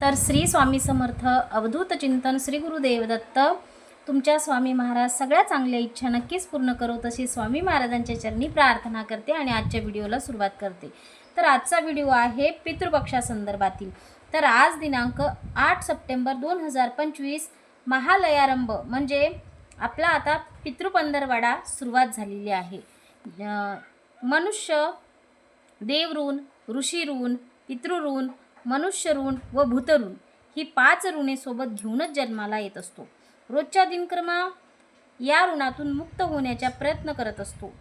तर श्री स्वामी समर्थ अवधूत चिंतन श्री गुरुदेव दत्त तुमच्या स्वामी महाराज सगळ्या चांगल्या इच्छा नक्कीच पूर्ण करो तशी स्वामी महाराजांच्या चरणी प्रार्थना करते आणि आजच्या व्हिडिओला सुरुवात करते. तर आजचा व्हिडिओ आहे पितृपक्षासंदर्भातील तर आज दिनांक आठ सप्टेंबर दोन हजार पंचवीस महालयारंभ म्हणजे आपला आता पितृपंधरवाडा सुरुवात झालेली आहे. मनुष्य देवऋण ऋषीऋण पितृऋण मनुष्य ऋण व भूतऋण ही पाच ऋणे सोबत घेऊनच जन्माला येत असतो. रोजच्या दिनक्रमा या ऋणातून मुक्त होण्याचा प्रयत्न करत असतो.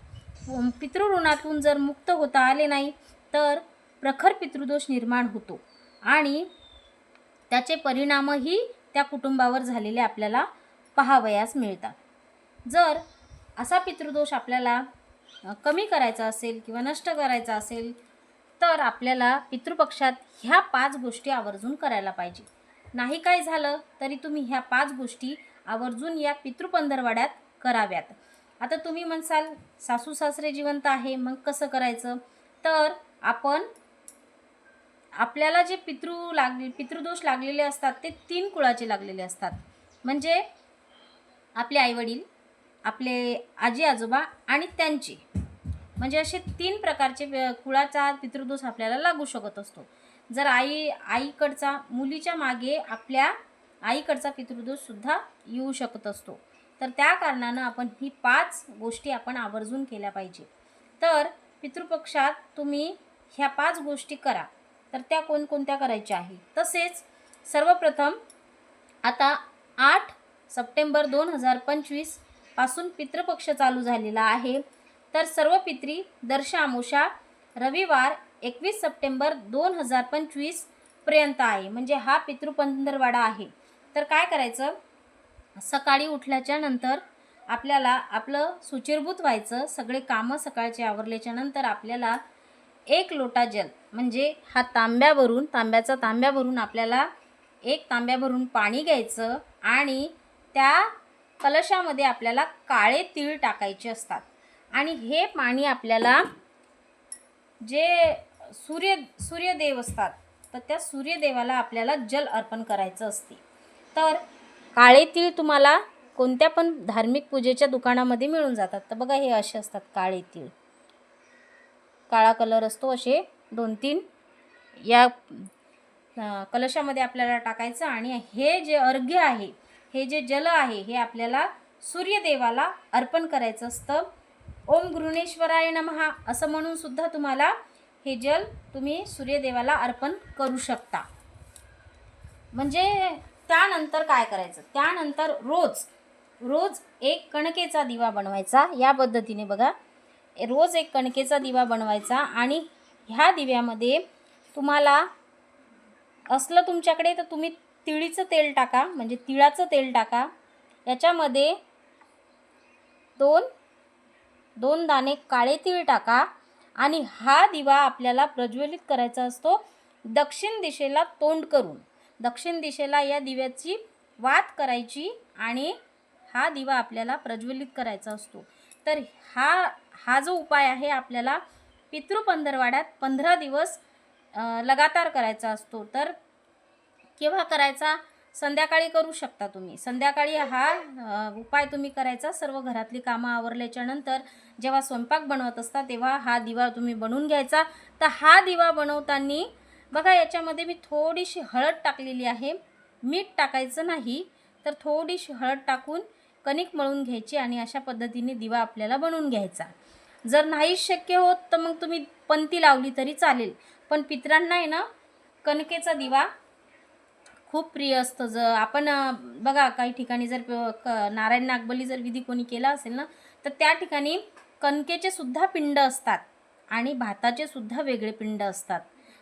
पितृऋणातून जर मुक्त होता आले नाही तर प्रखर पितृदोष निर्माण होतो आणि त्याचे परिणामही त्या कुटुंबावर झालेले आपल्याला पहावयास मिळतात. जर असा पितृदोष आपल्याला कमी करायचा असेल किंवा नष्ट करायचा असेल तर आपल्याला पितृपक्षात ह्या पाच गोष्टी आवर्जून करायला पाहिजे. नाही काय झालं तरी तुम्ही ह्या पाच गोष्टी आवर्जून या पितृपंधरवाड्यात कराव्यात. आता तुम्ही म्हणसाल सासू सासरे जिवंत आहे मग कसं करायचं? तर आपण आपल्याला जे पितृ लागले पितृदोष लागलेले असतात ते तीन कुळाचे लागलेले असतात. म्हणजे आपले आईवडील आपले आजी आजोबा आणि त्यांचे. म्हणजे असे तीन प्रकारचे कुळाचा पितृदोष आपल्याला लागू शकत असतो. जर आई आईकडचा मुलीच्या मागे आपल्या आईकडचा पितृदोषसुद्धा येऊ शकत असतो. तर त्या कारणानं आपण ही पाच गोष्टी आपण आवर्जून केल्या पाहिजे. तर पितृपक्षात तुम्ही ह्या पाच गोष्टी करा. तर त्या कोणकोणत्या करायच्या आहे? तसेच सर्वप्रथम आता आठ सप्टेंबर दोन हजार पंचवीसपासून पितृपक्ष चालू झालेला आहे. तर सर्व पित्री दर्शामुषा रविवार एकवीस सप्टेंबर दोन हजार पंचवीसपर्यंत आहे. म्हणजे हा पितृपंधरवाडा आहे. तर काय करायचं? सकाळी उठल्याच्या नंतर आपल्याला आपलं सुचिरभूत व्हायचं. सगळे कामं सकाळचे आवरल्याच्या नंतर आपल्याला एक लोटा जल म्हणजे हा तांब्यावरून तांब्याचा तांब्यावरून आपल्याला एक तांब्याभरून पाणी घ्यायचं आणि त्या कलशामध्ये आपल्याला काळे तीळ टाकायचे असतात. आणि हे पाणी आपल्याला जे सूर्य सूर्यदेव असतात तर त्या सूर्यदेवाला आपल्याला जल अर्पण करायचं असते. तर काळे तीळ तुम्हाला कोणत्या पण धार्मिक पूजेच्या दुकानामध्ये मिळून जातात. तर बघा हे असे असतात काळे तीळ काळा कलर असतो असे दोन तीन. या कलशामध्ये आपल्याला टाकायचं आणि हे जे अर्घ्य आहे हे जे जल आहे हे आपल्याला सूर्यदेवाला अर्पण करायचं असतं. ओम गृणेश्वराय नमहा असं म्हणून सुद्धा तुम्हाला हे जल तुम्ही सूर्यदेवाला अर्पण करू शकता. म्हणजे त्यानंतर काय करायचं? त्यानंतर रोज रोज एक कणकेचा दिवा बनवायचा. या पद्धतीने बघा. रोज एक कणकेचा दिवा बनवायचा आणि ह्या दिव्यामध्ये तुम्हाला असलं तुमच्याकडे तर तुम्ही तिळीचं तेल टाका. म्हणजे तिळाचं तेल टाका. याच्यामध्ये दोन दोन दाणे काळे तीळ टाका आणि हा दिवा आपल्याला प्रज्वलित करायचा असतो दक्षिण दिशेला तोंड करून. दक्षिण दिशेला या दिव्याची वात करायची आणि हा दिवा आपल्याला प्रज्वलित करायचा असतो. तर हा हा जो उपाय आहे आपल्याला पितृपंधरवाड्यात पंधरा दिवस लगातार करायचा असतो. तर केव्हा करायचा? संध्याकाळी करू शकता तुम्ही. संध्याकाळी हा उपाय तुम्ही करायचा. सर्व घरातली कामं आवरल्याच्या नंतर जेव्हा स्वयंपाक बनवत असता तेव्हा हा दिवा तुम्ही बनवून घ्यायचा. तर हा दिवा बनवताना बघा याच्यामध्ये मी थोडीशी हळद टाकलेली आहे. मीठ टाकायचं नाही तर थोडीशी हळद टाकून कणिक मळून घ्यायची आणि अशा पद्धतीने दिवा आपल्याला बनवून घ्यायचा. जर नाही शक्य होत तर मग तुम्ही पंती लावली तरी चालेल. पण पितरांना आहे ना कणकेचा दिवा खूप प्रिय असतं. जर आपण बघा काही ठिकाणी जर क- नारायण नागबली जर विधी कोणी केला असेल ना तर त्या ठिकाणी कणकेचे सुद्धा पिंड असतात आणि भाताचे सुद्धा वेगळे पिंड असतात.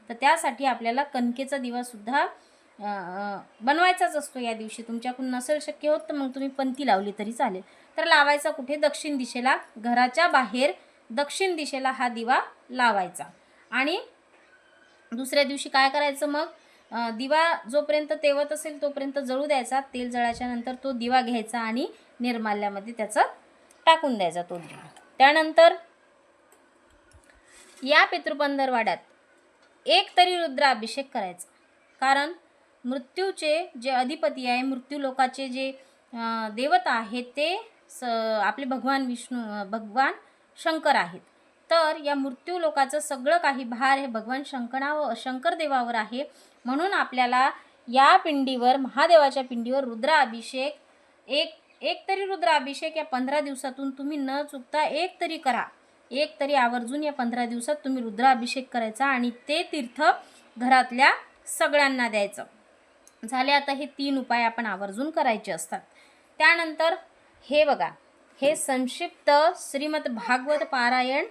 तर त्यासाठी आपल्याला कणकेचा दिवासुद्धा बनवायचाच असतो या दिवशी. तुमच्याकडून नसेल शक्य होत तर मग तुम्ही पंती लावली तरी चालेल. तर लावायचा कुठे? दक्षिण दिशेला. घराच्या बाहेर दक्षिण दिशेला हा दिवा लावायचा. आणि दुसऱ्या दिवशी काय करायचं मग? दिवा जोपर्यंत तेवत असेल तोपर्यंत जळू द्यायचा. तेल जळायच्या नंतर तो दिवा घ्यायचा आणि निर्माल्यामध्ये त्याचा टाकून द्यायचा तो दिवा. त्यानंतर या पितृपंधरवाड्यात एक तरी रुद्राभिषेक करायचा. कारण मृत्यूचे जे अधिपती आहे मृत्यू लोकाचे जे देवता आहेत ते स आपले भगवान विष्णू भगवान शंकर आहेत. तर या मृत्यू लोकाचं सगळं काही भार हे भगवान शंकरावर शंकर देवावर आहे. म्हणून आपल्याला या पिंडीवर महादेवाच्या पिंडीवर रुद्राभिषेक एक एक तरी रुद्राभिषेक या पंधरा दिवसातून तुम्ही न चुकता एक तरी करा. एक तरी आवर्जून या पंधरा दिवसात तुम्ही रुद्राभिषेक करायचा आणि ते तीर्थ घरातल्या सगळ्यांना द्यायचं. झाले आता हे तीन उपाय आपण आवर्जून करायचे असतात. त्यानंतर हे बघा हे संक्षिप्त श्रीमद भागवत पारायण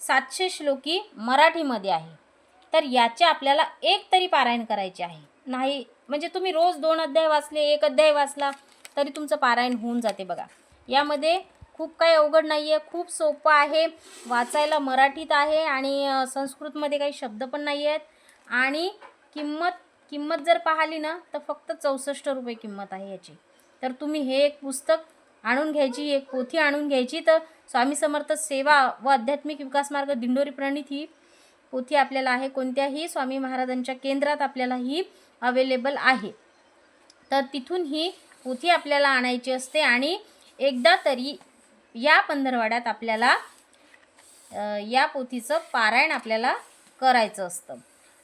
सातशे श्लोकी मराठीमध्ये आहे. तर याचे आपल्याला एक तरी पारायण करायचे आहे. नाही म्हणजे तुम्ही रोज दोन अध्याय वाचले एक अध्याय वाचला तरी तुमचं पारायण होऊन जाते बघा. यामध्ये खूप काही अवघड नाही आहे खूप सोपं आहे. वाचायला मराठीत आहे आणि संस्कृतमध्ये काही शब्द पण नाही आहेत आणि किंमत किंमत जर पाहिली ना तर फक्त चौसष्ट रुपये किंमत आहे याची. तर तुम्ही हे एक पुस्तक आणून घ्यायची एक पोथी आणून घ्यायची तर स्वामी समर्थ सेवा व आध्यात्मिक विकास मार्ग दिंडोरी प्रणित ही पोथी आपल्याला आहे. कोणत्याही स्वामी महाराजांच्या केंद्रात आपल्याला ही अवेलेबल आहे. तर तिथून ही पोथी आपल्याला आणायची असते आणि एकदा तरी या पंधरवाड्यात आपल्याला या पोथीचं पारायण आपल्याला करायचं असतं.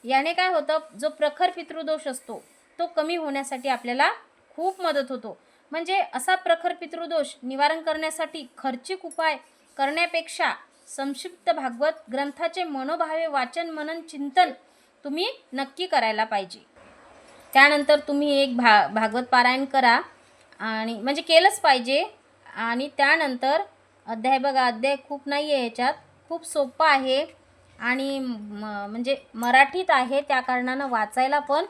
याने काय होतं जो प्रखर पितृदोष असतो तो कमी होण्यासाठी आपल्याला खूप मदत होतो. म्हणजे असा प्रखर पितृदोष निवारण करण्यासाठी खर्चिक उपाय करण्यापेक्षा संक्षिप्त भागवत ग्रंथाचे मनोभावे वाचन मनन चिंतन तुम्ही नक्की करायला पाहिजे. त्यानंतर तुम्ही एक भा भागवत पारायण करा आणि म्हणजे केलंच पाहिजे आणि त्यानंतर अध्याय बघा अध्याय खूप नाही आहे याच्यात खूप सोपं आहे आणि म म्हणजे मराठीत आहे त्या कारणानं वाचायला पण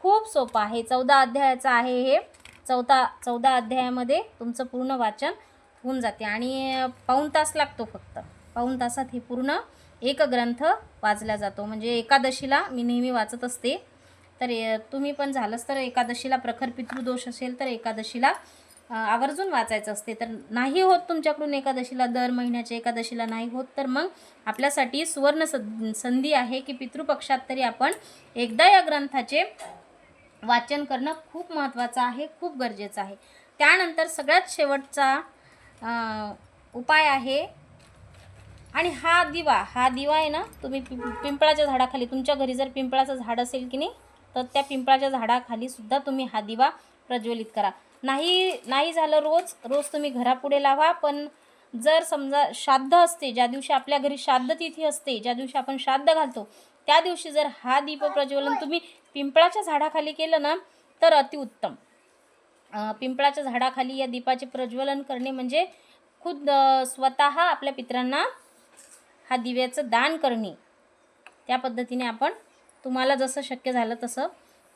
खूप सोपं आहे. चौदा अध्यायाचं आहे हे. चौदा चौदा अध्यायामध्ये तुमचं पूर्ण वाचन होऊन जाते. आणि पाऊण तास लागतो फक्त. पाऊण तासात हे पूर्ण एक ग्रंथ वाचला जातो. म्हणजे एकादशीला मी नेहमी वाचत असते. तर तुम्ही पण झालंच तर एकादशीला प्रखर पितृदोष असेल तर एकादशीला आवर्जून वाचायचं असते. तर नाही होत तुमच्याकडून एकादशीला दर महिन्याच्या एकादशीला नाही होत तर मग आपल्यासाठी सुवर्ण संधी आहे की पितृपक्षात तरी आपण एकदा या ग्रंथाचे वाचन करणं खूप महत्त्वाचं आहे खूप गरजेचं आहे. त्यानंतर सगळ्यात शेवटचा उपाय आहे. आणि हा दिवा हा दिवा आहे ना तुम्ही पिं पिंपळाच्या झाडाखाली तुमच्या घरी जर पिंपळाचं झाड असेल की नाही तर त्या पिंपळाच्या झाडाखाली सुद्धा तुम्ही हा दिवा प्रज्वलित करा. नाही नाही झालं रोज रोज तुम्ही घरापुढे लावा पण जर समजा श्राद्ध असते ज्या दिवशी आपल्या घरी श्राद्ध तिथी असते ज्या दिवशी आपण श्राद्ध घालतो त्या दिवशी जर हा दीप प्रज्वलन तुम्ही पिंपळाच्या झाडाखाली केलं ना तर अतिउत्तम पिंपळाच्या झाडाखाली या दीपाचे प्रज्वलन करणे म्हणजे खुद स्वतः आपल्या पितरांना हा दिव्याचं दान करणे. त्या पद्धतीने आपण तुम्हाला जसं शक्य झालं तसं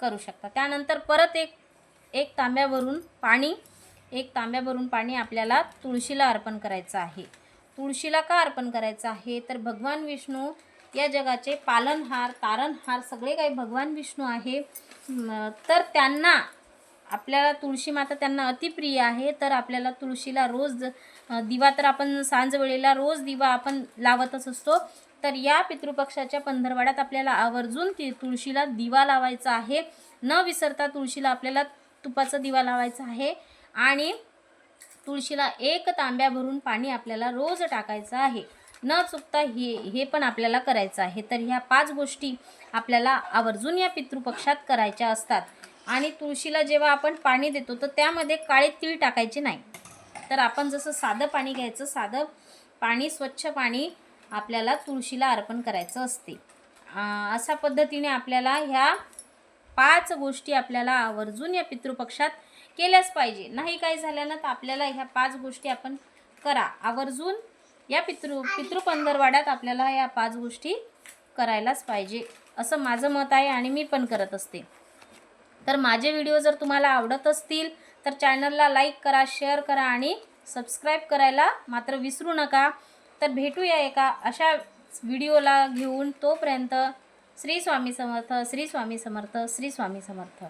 करू शकता. त्यानंतर परत एक एक तांब्यावरून पाणी एक तांब्यावरून पाणी आपल्याला तुळशीला अर्पण करायचं आहे. तुळशीला का अर्पण करायचं आहे? तर भगवान विष्णू या जगाचे पालनहार तारणहार सगळे काही भगवान विष्णू आहे. तर त्यांना आपल्याला तुळशी माता त्यांना अतिप्रिय आहे. तर आपल्याला तुळशीला रोज दिवा तर आपण सांजवेळेला रोज दिवा आपण लावतच असतो. तर या पितृपक्षाच्या पंधरवाड्यात आपल्याला आवर्जून ती तुळशीला दिवा लावायचा आहे. न विसरता तुळशीला आपल्याला तुपाचा दिवा लावायचा आहे. आणि तुळशीला एक तांब्या भरून पाणी आपल्याला रोज टाकायचं आहे. न चुकता हे हे पण आपल्याला करायचं आहे. तर ह्या पाच गोष्टी आपल्याला आवर्जून या पितृपक्षात करायच्या असतात. आणि तुळशीला जेव्हा आपण पाणी देतो तर त्यामध्ये काळे तीळ टाकायचे नाही. तर आपण जसं साधं पाणी घ्यायचं साधं पाणी स्वच्छ पाणी आपल्याला तुळशीला अर्पण करायचं असते. अशा पद्धतीने आपल्याला ह्या पाच गोष्टी आपल्याला आवर्जून या पितृपक्षात केल्याच पाहिजे. नाही काही झालं ना तर आपल्याला ह्या पाच गोष्टी आपण करा. आवर्जून या पितृ पितृपंधरवाड्यात आपल्याला या पाच गोष्टी करायलाच पाहिजे असं माझं मत आहे आणि मी पण करत असते. तर माझे व्हिडिओ जर तुम्हाला आवडत असतील तर चॅनलला लाईक करा शेअर करा आणि सबस्क्राईब करायला मात्र विसरू नका. तर भेटूया एका अशा व्हिडिओला घेऊन तोपर्यंत श्री स्वामी समर्थ श्री स्वामी समर्थ श्री स्वामी समर्थ.